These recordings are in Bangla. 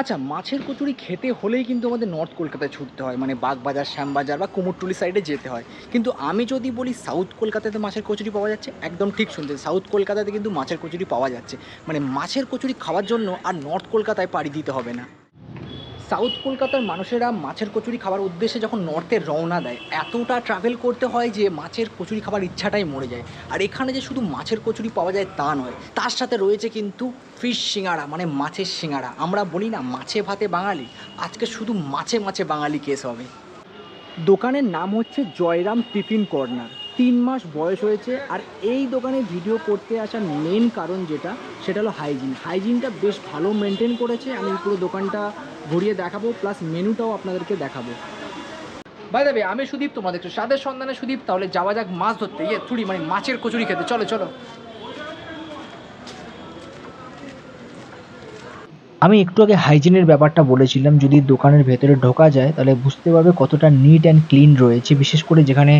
আচ্ছা মাছের কচুরি খেতে হলেই কিন্তু আমাদের নর্থ কলকাতায় ছুটতে হয়। মানে বাগবাজার, শ্যামবাজার বা কুমোরটুলি সাইডে যেতে হয়। কিন্তু আমি যদি বলি সাউথ কলকাতাতে মাছের কচুরি পাওয়া যাচ্ছে, একদম ঠিক শুনছেন সাউথ কলকাতাতে কিন্তু মাছের কচুরি পাওয়া যাচ্ছে। মানে মাছের কচুরি খাওয়ার জন্য আর নর্থ কলকাতায় পাড়ি দিতে হবে না। সাউথ কলকাতার মানুষেরা মাছের কচুরি খাওয়ার উদ্দেশ্যে যখন নর্থে রওনা দেয়, এতটা ট্রাভেল করতে হয় যে মাছের কচুরি খাবার ইচ্ছাটাই মরে যায়। আর এখানে যে শুধু মাছের কচুরি পাওয়া যায় তা নয়, তার সাথে রয়েছে কিন্তু ফিশ সিঙ্গাড়া মানে মাছের সিঙ্গাড়া। আমরা বলি না মাছে ভাতে বাঙালি, আজকে শুধু মাছে মাছে বাঙালি কেস হবে। দোকানের নাম হচ্ছে জয়রাম টিফিন কর্নার। তিন মাস বয়স হয়েছে আর এই দোকানে ভিডিও করতে আসার মেন কারণ যেটা, সেটা হলো হাইজিন হাইজিনটা বেশ ভালো মেনটেন করেছে, আমি পুরো দোকানটা ঘুরিয়ে দেখাবো প্লাস মেনুটাও আপনাদেরকে দেখাবো। বাই দেবে আমি সুদীপ তোমাদের একটু সন্ধানে সুদীপ, তাহলে যাওয়া যাক মাছ ধরতে। ইয়ে থুড়ি মানে মাছের কচুরি খেতে। চলো চলো। আমি একটু আগে হাইজিনের ব্যাপারটা বলেছিলাম, যদি দোকানের ভেতরে ঢোকা যায়, তাহলে বুঝতে পারবে কতটা নিট অ্যান্ড ক্লিন রয়েছে। বিশেষ করে যেখানে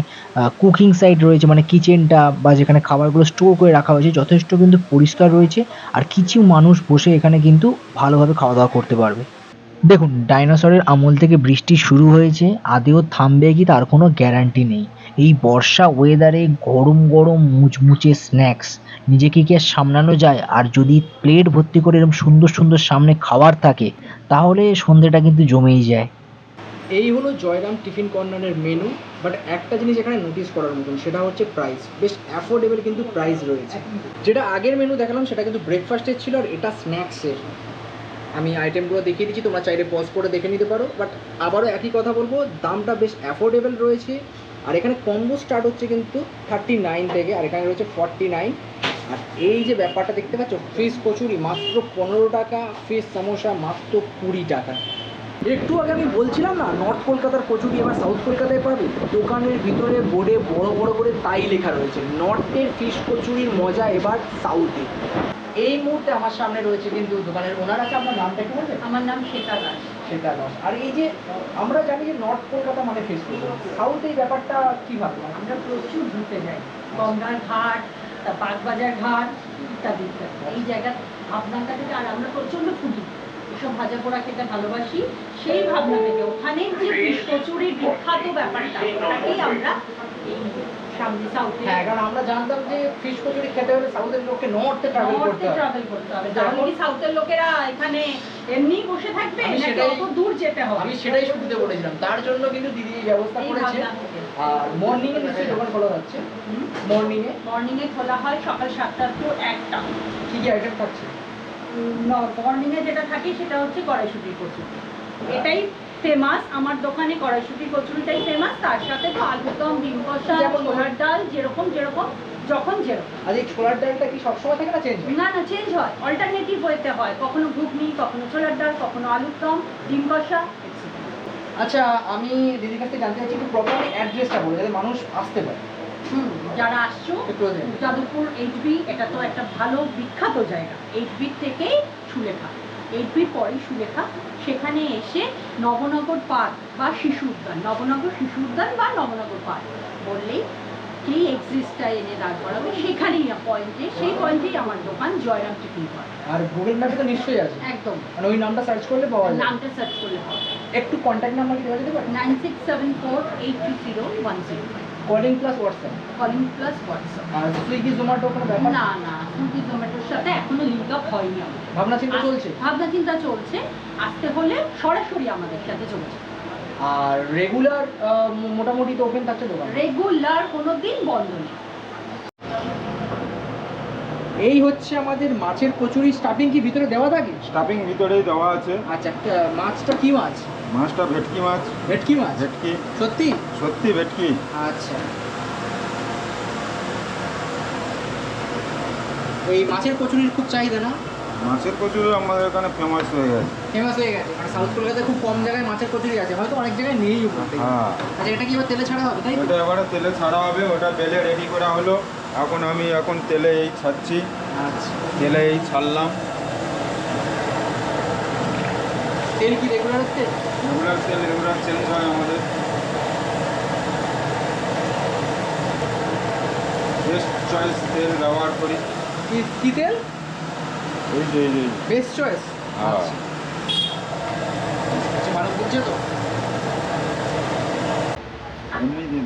কুকিং সাইড রয়েছে মানে কিচেনটা বা যেখানে খাবারগুলো স্টোর করে রাখা হয়েছে, যথেষ্ট কিন্তু পরিষ্কার রয়েছে আর কিছু মানুষ বসে এখানে কিন্তু ভালোভাবে খাওয়া দাওয়া করতে পারবে। দেখুন ডাইনোসরের আমল থেকে বৃষ্টি শুরু হয়েছে, আদেও থামবে কি তার কোনো গ্যারান্টি নেই। এই বর্ষা ওয়েদারে গরম গরম মুচমুচে স্ন্যাক্স নিজেকে কি আর সামলানো যায়? আর যদি প্লেট ভর্তি করে এরকম সুন্দর সুন্দর সামনে খাবার থাকে, তাহলে সন্ধেটা কিন্তু জমেই যায়। এই হলো জয়রাম টিফিন কর্নারের মেনু বাট একটা জিনিস এখানে নোটিস করার মতন, সেটা হচ্ছে প্রাইস বেশ অ্যাফোর্ডেবল কিন্তু প্রাইস রয়েছে। যেটা আগের মেনু দেখালাম, সেটা কিন্তু ব্রেকফাস্টের ছিল, আর এটা স্ন্যাক্সের আমি আইটেমগুলো দেখিয়ে দিচ্ছি, তোমরা চাইলে পজ করে দেখে নিতে পারো বাট আবারও একই কথা বলব, দামটা বেশ অ্যাফোর্ডেবল রয়েছে। আর এখানে কম্বো স্টার্ট হচ্ছে কিন্তু থার্টি নাইন থেকে, আর এখানে রয়েছে ফর্টি নাইন আর এই যে ব্যাপারটা দেখতে পাচ্ছ ফিশ কচুরি, মাত্র পনেরো টাকা ফিশ সামোসা মাত্র কুড়ি টাকা। একটু আগে আমি বলছিলাম না নর্থ কলকাতার কচুরি, এবার সাউথ কলকাতায় পাবে? দোকানের ভিতরে বোর্ডে বড় বড় করে তাই লেখা রয়েছে নর্থের ফিশ কচুরির মজা এবার সাউথে এই মুহূর্তে আমার সামনে রয়েছে কিন্তু দোকানের ওনার আছে, আপনার নামটা একটু বলবেন? আমার নাম শ্বেতা দাস। সেটা দাস আর এই যে আমরা জানি যে নর্থ কলকাতা মানে কচুরি সাউথ এই ব্যাপারটা কীভাবে? আমরা প্রচুর ঘুরতে যাই। গঙ্গার ঘাট তা বাগবাজার ঘাট ইত্যাদি ইত্যাদি। এই জায়গা ভাবনাটা থেকে আর আমরা প্রচণ্ড ফুটি। এসব ভাজা পোড়া খেতে ভালোবাসি সেই ভাবনা থেকে ওখানে যে কচুরির বিখ্যাত ব্যাপারটা ওটাকেই আমরা এই হ্যাঁ কারণ আমরা জানতাম যে ফিশ কচুরি খেতে হলে সাউথের লোককে নর্থে ট্রাভেল করতে নর্থে ট্রাভেল করতে হবে। তাহলে কি সাউথের লোকেরা এখানে এমনি বসে থাকবে? নাকি অত দূর যেতে হবে? আমি সেটাই শুনতে বলেছিলাম। তার জন্য কিন্তু দিদি ব্যবস্থা করেছে। আর মর্নিং এ নিশ্চয়ই দোকান খোলা যাচ্ছে মর্নিং এ মর্নিং এ খোলা হয় সকাল সাতটা টু একটা। কি কি আইটেম থাকছে? মর্নিং এ যেটা থাকে সেটা হচ্ছে কড়াইশুটির কচুরি। এটাই ফেমাস আমার দোকানে কড়াইশুটির কচুরিটাই ফেমাস তার সাথে তো আলুদম ডিম কষা ছোলার ডাল যেরকম যেরকম যখন যেরকম। আজ এই ছোলার ডালটা কি সবসময় থাকে না চেঞ্জ না না চেঞ্জ হয়। অল্টারনেটিভ হইতে হয়। কখনো ঘুগনি কখনো ছোলার ডাল কখনো আলুর দম ডিম কষা আচ্ছা আমি দিদির কাছ থেকে জানতে চাইছি একটু প্রপারলি অ্যাড্রেসটা বলে যাতে মানুষ আসতে পারে। হুম যারা আসছো। যাদবপুর এইচবি এটা তো একটা ভালো বিখ্যাত জায়গা। এইচবি থেকেই সুলেখা এইচবির পরেই সুলেখা সেখানে এসে নবনগর পার্ক বা শিশু উদ্যান নবনগর শিশু উদ্যান বা নবনগর পার্ক বললেই যেই এক্সিস্টটা এনে দাঁড় করাবে? সেখানেই পয়েন্টে সেই পয়েন্টেই আমার দোকান জয়রাম টিফিন আর গুগল ম্যাপে তো নিশ্চয়ই আছে। একদম। মানে ওই নামটা সার্চ করলে পাওয়া যায়। নামটা সার্চ করলে হবে একটু কন্ট্যাক্ট নাম্বার দেওয়া যেতে পারে? Nine six seven four eight two zero one zero calling plus WhatsApp calling plus WhatsApp আর সুইগি জোম্যাটো কোনো ব্যাপার? না না সুইগি জোম্যাটোর সাথে এখনও লিঙ্ক আপ হয়নি আমার ভাবনা চিন্তা চলছে? ভাবনা চিন্তা চলছে আসতে হলে সরাসরি আমাদের সাথে চলছে। আর রেগুলার মোটামুটি তো ওপেন থাকছে দোকান? রেগুলার কোনো দিন বন্ধ নেই। এই হচ্ছে আমাদের মাছের কচুরি। স্টাফিং কি ভিতরে দেওয়া থাকে? স্টাফিং ভিতরেই দেওয়া আছে। আচ্ছা মাছটা কি মাছ? মাছটা ভেটকি মাছ। ভেটকি মাছ? ভেটকি। সত্যি? সত্যি ভেটকি। আচ্ছা। এই মাছের কচুরির খুব চাহিদা না? মাছের কচুরি আমাদের এখানে ফেমাস হয়ে গেছে। ফেমাস হয়ে গেছে। মানে সাউথ কলকাতায় খুব কম জায়গায় মাছের কচুরি আছে। হয়তো অনেক জায়গায় নেই হ্যাঁ। আচ্ছা এটা কি এবার তেলে ছাড়া হবে তাই তো? ওটা এবারে তেলে ছাড়া হবে। ওটা বেলে রেডি করা হলো। এখন আমি এখন তেলে এই ছাড়ছি। আচ্ছা। তেলে এই ছাড়লাম। তেল কি রেগুলার হচ্ছে রেগুলার তেল রেগুলার চেঞ্জ হয় আমাদের। বেস্ট চয়েস তেল ব্যবহার করি। কি কি তেল? এই যে এই যে বেস্ট চয়েস হ্যাঁ। আচ্ছা। বুঝছ তো? এমনি দিন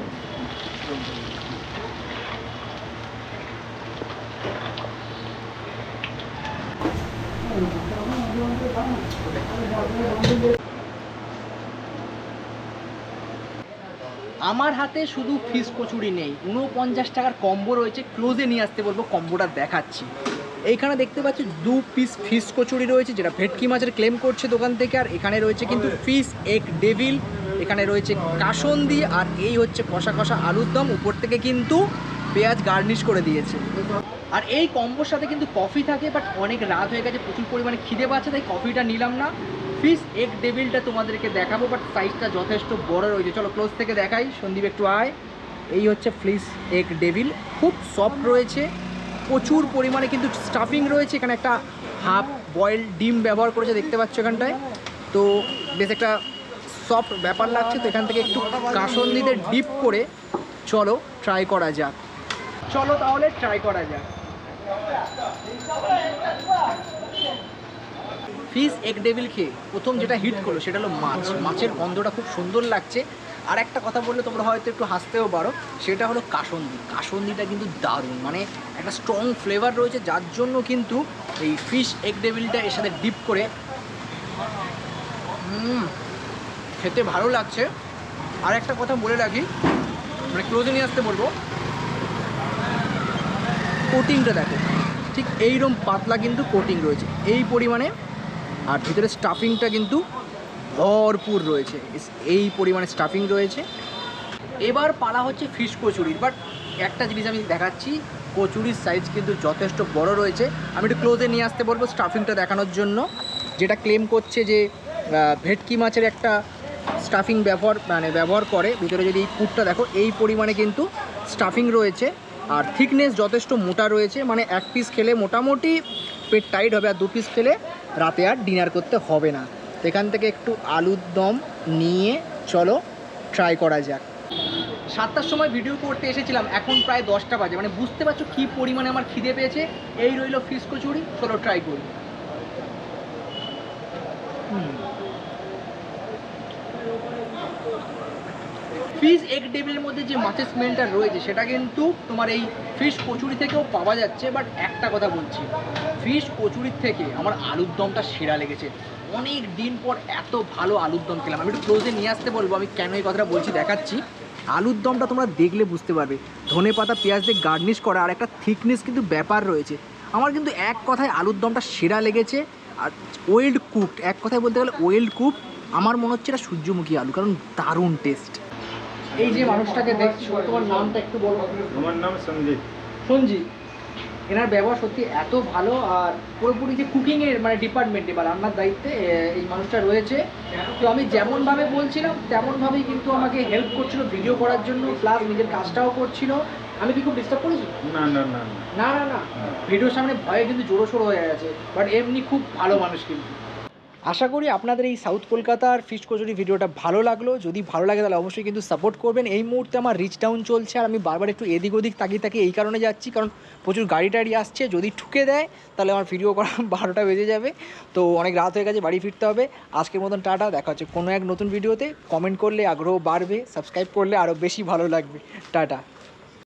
আমার হাতে শুধু ফিস কচুরি নেই উনপঞ্চাশ টাকার কম্বো রয়েছে ক্লোজে নিয়ে আসতে বলব, কম্বোটা দেখাচ্ছি। এইখানে দেখতে পাচ্ছি, দু পিস ফিস কচুরি রয়েছে, যেটা ভেটকি মাছের ক্লেম করছে দোকান থেকে, আর এখানে রয়েছে কিন্তু ফিস এগ ডেভিল এখানে রয়েছে কাসন্দি, আর এই হচ্ছে কষা কষা আলুর দম। উপর থেকে কিন্তু পেঁয়াজ গার্নিশ করে দিয়েছে। আর এই কম্বোর সাথে কিন্তু কফি থাকে বাট অনেক রাত হয়ে গেছে, প্রচুর পরিমাণে খিদে পাচ্ছে, তাই কফিটা নিলাম না। ফিস এগ ডেভিলটা তোমাদেরকে দেখাবো বাট সাইজটা যথেষ্ট বড় রয়েছে। চলো ক্লোজ থেকে দেখাই, সন্দীপ একটু আয়। এই হচ্ছে ফ্লিস এগ ডেভিল খুব সফট রয়েছে, প্রচুর পরিমাণে কিন্তু স্টাফিং রয়েছে। এখানে একটা হাফ বয়েল ডিম ব্যবহার করেছে, দেখতে পাচ্ছ এখানটায়। তো বেশ একটা সফট ব্যাপার লাগছে, তো এখান থেকে একটু কাসন্দিতে ডিপ করে চলো ট্রাই করা যাক। চলো তাহলে ট্রাই করা যাক। ফিস এগ ডেভিল খেয়ে প্রথম যেটা হিট করল সেটা হলো মাছ। মাছের গন্ধটা খুব সুন্দর লাগছে। আর একটা কথা বললে তোমরা হয়তো একটু হাসতেও পারো, সেটা হলো কাসন্দি। কাসন্দিটা কিন্তু দারুণ মানে একটা স্ট্রং ফ্লেভার রয়েছে, যার জন্য কিন্তু এই ফিশ এগ ডেভিলটা এর সাথে ডিপ করে খেতে ভালো লাগছে। আর একটা কথা বলে রাখি মানে ক্লোজে নিয়ে আসতে বলব। কোটিংটা দেখো। ঠিক এইরকম পাতলা কিন্তু কোটিং রয়েছে। এই পরিমাণে, আর ভিতরে স্টাফিংটা কিন্তু ভরপুর রয়েছে। এই পরিমাণে স্টাফিং রয়েছে। এবার পালা হচ্ছে ফিশ কচুরির। বাট একটা জিনিস আমি দেখাচ্ছি, কচুরির সাইজ কিন্তু যথেষ্ট বড় রয়েছে। আমি একটু ক্লোজে নিয়ে আসতে বলব স্টাফিংটা দেখানোর জন্য। যেটা ক্লেম করছে যে ভেটকি মাছের একটা স্টাফিং ব্যবহার মানে ব্যবহার করে। ভিতরে যদি এই পুরটা দেখো, এই পরিমাণে কিন্তু স্টাফিং রয়েছে। আর থিকনেস যথেষ্ট মোটা রয়েছে মানে এক পিস খেলে মোটামুটি পেট টাইট হবে আর দু পিস খেলে রাতে আর ডিনার করতে হবে না। এখান থেকে একটু আলুর দম নিয়ে চলো ট্রাই করা যাক। সাতটার সময় ভিডিও করতে এসেছিলাম, এখন প্রায় দশটা বাজে। মানে বুঝতে পারছ কী পরিমাণে আমার খিদে পেয়েছে? এই রইল ফিস কচুরি চলো ট্রাই করি। ফিশ এগ টেবিলের মধ্যে যে মাছের স্মেলটা রয়েছে, সেটা কিন্তু তোমার এই ফিশ কচুরি থেকেও পাওয়া যাচ্ছে। বাট একটা কথা বলছি, ফিশ কচুরির থেকে আমার আলুর দমটা সেরা লেগেছে। অনেক দিন পর এত ভালো আলুর দম খেলাম। আমি একটু ক্লোজে নিয়ে আসতে বলব, আমি কেন এই কথাটা বলছি দেখাচ্ছি। আলুর দমটা তোমরা দেখলে বুঝতে পারবে। ধনে পাতা, পেঁয়াজ দিয়ে গার্নিশ করা আর একটা থিকনেস কিন্তু ব্যাপার রয়েছে। আমার কিন্তু এক কথায় আলুর দমটা সেরা লেগেছে আর ওয়েল্ড কুকড এক কথায় বলতে গেলে ওয়েল্ড কুক আমার মনে হচ্ছে এটা সূর্যমুখী আলু, কারণ দারুণ টেস্ট এই যে মানুষটাকে দেখছ তোমার নামটা একটু বলো। আমার নাম সঞ্জিত। সঞ্জিত এনার ব্যবহার সত্যি এত ভালো আর পুরোপুরি যে কুকিংয়ের মানে ডিপার্টমেন্টে বা রান্নার দায়িত্বে এই মানুষটা রয়েছে। তো আমি যেমনভাবে বলছিলাম তেমনভাবেই কিন্তু আমাকে হেল্প করছিল ভিডিও করার জন্য প্লাস নিজের কাজটাও করছিল। আমি কি খুব ডিস্টার্ব করেছি? না না না না। না না ভিডিওর সামনে ভয়ে কিন্তু জোরো সোরো হয়ে গেছে বাট এমনি খুব ভালো মানুষ কিন্তু। আশা করি আপনাদের এই সাউথ কলকাতার ফিশ কচুরি ভিডিওটা ভালো লাগল। যদি ভালো লাগে তাহলে অবশ্যই কিন্তু সাপোর্ট করবেন। এই মুহূর্তে আমার রিচ ডাউন চলছে আর আমি বারবার একটু এদিক ওদিক তাকিয়ে তাকিয়ে এই কারণে যাচ্ছি, কারণ প্রচুর গাড়ি টাড়ি আসছে। যদি ঠুকে দেয়, তাহলে আমার ভিডিও করা বারোটা বেজে যাবে। তো অনেক রাত হয়ে গেছে, বাড়ি ফিরতে হবে। আজকের মতন টাটা, দেখা হচ্ছে কোনো এক নতুন ভিডিওতে কমেন্ট করলে আগ্রহ বাড়বে সাবস্ক্রাইব করলে আরও বেশি ভালো লাগবে। টাটা।